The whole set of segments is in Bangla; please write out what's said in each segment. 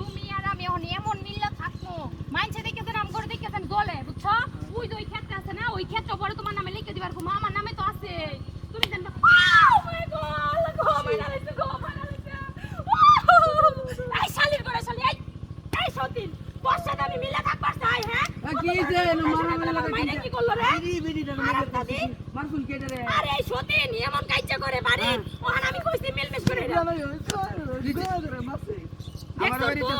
তুমি আর আমি এখন এমন মিল্লা থাকব মাইনছে দেখেছেন আম করে দেখেছেন জলে বুঝছ? ওই যে ওই ক্ষেত্রে আছে না ওই ক্ষেত্র পরে তোমার নামে লিখে দিবার ঘুমা আমার নামে তো আছে। তুমি জানবে Oh চাই, হ্যাঁ? আর সতীন, এমন কাইজ্জা করে বাড়ি, ওখানে আমি কইছি মিলমিশ করে। আমার বাড়িতে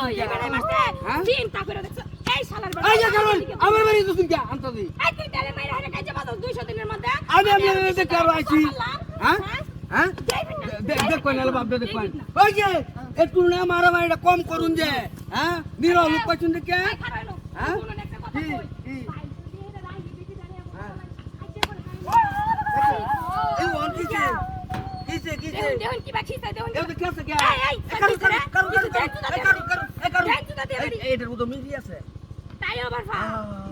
হ্যাঁ? চিন্তা করে দেখছ, এই শালার বাড়ি, এই কারণ আমার বাড়িতে তুই যা আনতা দি। এই তুই তাহলে মাইরা হারে কাইজ্জা বাজাও 200 দিনের মধ্যে। আমি আমি আর কারও আইছি। হ্যাঁ? হ্যাঁ? হ্যাঁ? যাইবেন না, দেখ দেখ কই নালে বাপ দেখ কই ওই যে একটু না মারা মারিটা কম করুন যে হ্যাঁ? নিরো লোক পছন্দ কে হ্যাঁ? কি? কি? ভাই, তুই এটা রাখবি, বেশি জানে এখন হ্যাঁ। কাইজ্জা করে খাই। এই ওন কিছে কিছে কিছে দেখুন, দেখুন কি বাকি আছে, দেখুন, তো কেসে কে এই, এই, কারু কারু। কারু কারু কারু কারু কারু এই এটার মতো মিলি আছে তাই আবার ভা।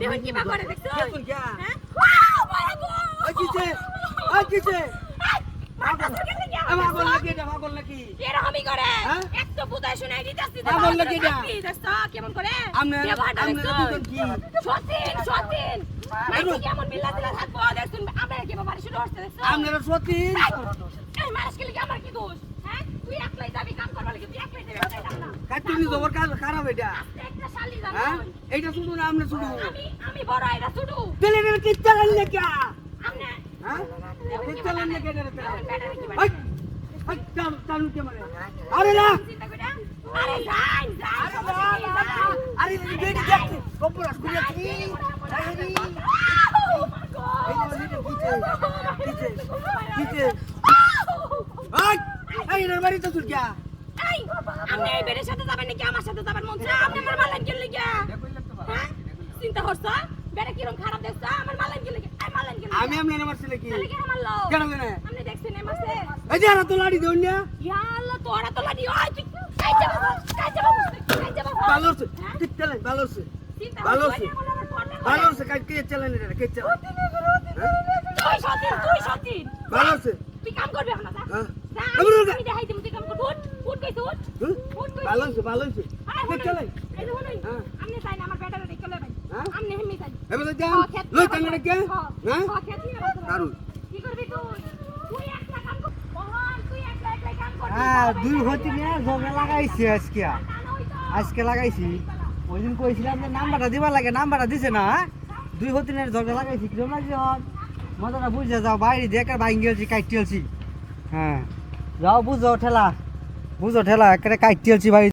দেখুন কি বা করে, দেখছ? কেসুন কে হ্যাঁ? ওয়াও, মারা গো! ওই কিছে ওই কিছে এই, মারতাছো কেন কি আমার বল এরকমই করে। হ্যাঁ? দিতাছি, হ্যাঁ, এটা? কেমন করে? আমনে আমনে কি সতীন, সতীন। আমরা? আপনারা সত্যি আমার কি দোষ? হ্যাঁ? তুই একলাই যাবি কাম করবার লাগি, তুই একলাই যাবি। কাটুনি জবর কাজ খারাপ এটা? হ্যাঁ এইটা শুধু না আপনি শুধু আমি আমি বড় এটা ছোটু তেলে তেলে কি চালান না আমনে হ্যাঁ কি কি চালান না বানায়। কে রে দেখুন ব্যাটারি কি ওই বানায়। ওই চাল চাল কে মানে আরে না আরে যাই যাই কপড় কি আরে রে আউ, my God! এই যে নিচে কিছে কিছে কিছে আউ! ওই এই এর বাড়ি তো তুই কে এই, আপনি এই বেড়ের সাথে যাবেন নাকি আমার সাথে যাবেন মন চায়? আপনি আমার মালাইন কিনলে গিয়া? হ্যাঁ? চিন্তা করছ? বেড়া কিরম খারাপ দেখছ? আমার মালাইন কিনলে গিয়া? এই মালাইন কিনলে আমি? আমি আমার ছেলে কি তাহলে কেন মারলো? কেন কেন আপনি দেখছেন এই মাসে? এই যে আর তো লাড়ি দেউন না ইয়া আল্লাহ, তোরা তো লাডি, ওই তুই কাইজা বাবা, কাইজা বাবা, কাইজা বাবা। ভালো আছে হ্যাঁ? ঠিক চালান ভালো আছে ভালো? আছে। ভালো আছে কাজ কে চালান এটা কে চালান তুই সতীন, তুই সতীন। ভালো আছে তুই কাম করবি এখন, যা। যা, আবার আমি- দেখাই দিবো, তুই কাম কর। উঠ, উঠ কইছে, উঠ। উঠ কইছে। ভালো আছে ভালো আছে আরে কে এই যে শুনুন। চাই না আমার ব্যাটারে দেখে লই ভাই। হেমি চাই। এবারে হ, যান লই নিয়ে কে হ্যাঁ হ, ক্ষেত নিয়ে বসো। দারুণ কি করবি তুই? তুই একলা কাম কর। মোহন, তুই একলা একলাই কাম করবি। হ্যাঁ দুই কাম হতি করবে। নিয়ে ঝগড়া লাগাইছি আজকে। আজকে লাগাইছি ওই দিন কইছিলাম যে নাম্বারটা দিবার লাগে নাম্বারটা দিছে না হ্যাঁ? দুই হতি নিয়ে ঝগড়া লাগাইছি কিরম লাগছে হন মজাটা বুঝে যাও, বাইরে দেখে বাইন গেলছি, কাইট হ্যাঁ। যাও, বুঝো ঠেলা। বুঝো ঠেলা একটা কাইট বাড়ি